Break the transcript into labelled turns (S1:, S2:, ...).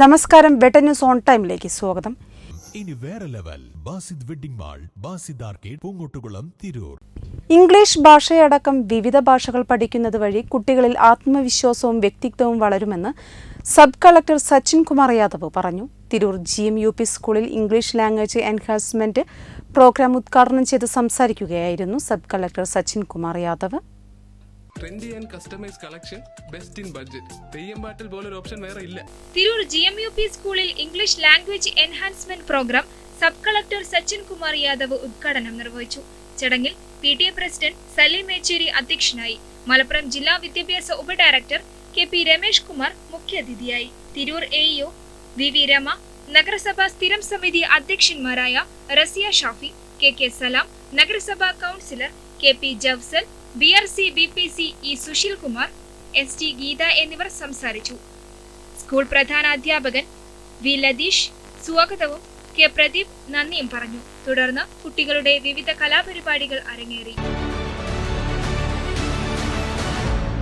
S1: നമസ്കാരം ബെട്ടൻ news on ടൈമിലേക്ക് സ്വാഗതം.
S2: ഇനി വേറെ level Basid wedding mall Basid arcade Poongottukulam Tirur.
S1: English ഭാഷയടക്കം വിവിധ ഭാഷകൾ പഠിക്കുന്നത് വഴി കുട്ടികളിൽ ആത്മവിശ്വാസവും വ്യക്തിത്വവും വളരുമെന്ന് സബ് കളക്ടർ സച്ചിൻ കുമാർ യാദവ് പറഞ്ഞു. Tirur G M U P സ്കൂളിൽ ഇംഗ്ലീഷ് ലാംഗ്വേജ് എൻഹാൻസ്മെന്റ് പ്രോഗ്രാം ഉദ്ഘാടനം ചെയ്ത് സംസാരിക്കുകയായിരുന്നു sub collector Sachin Kumar Yadav.
S3: Trendy and customise collection best in budget Theyyam പാട്ടിൽ പോലൊരു ഓപ്ഷൻ വേറെ ഇല്ല.
S4: Tirur G M U P സ്കൂളിൽ English language enhancement programme sub collector Sachin Kumar Yadav ഉദ്ഘാടനം നിർവഹിച്ചു. ചടങ്ങിൽ P T A president Saleem Echeri അധ്യക്ഷനായി. മലപ്പുറം ജില്ലാ വിദ്യാഭ്യാസ ഉപഡയറക്ടർ കെ പി രമേഷ് കുമാർ മുഖ്യാതിഥിയായി. Tirur A E O V V Rama നഗരസഭാ സ്ഥിരം സമിതി അധ്യക്ഷന്മാരായ റസിയ ഷാഫി കെ കെ സലാം നഗരസഭാ councillor K P Jawsal B R C B P C E Susheel Kumar S T Geetha എന്നിവർ സംസാരിച്ചു. സ്കൂൾ പ്രധാനാധ്യാപകൻ വി ലതീഷ് സ്വാഗതവും കെ പ്രദീപ് നന്ദിയും പറഞ്ഞു. തുടർന്ന് കുട്ടികളുടെ വിവിധ കലാപരിപാടികൾ അരങ്ങേറി.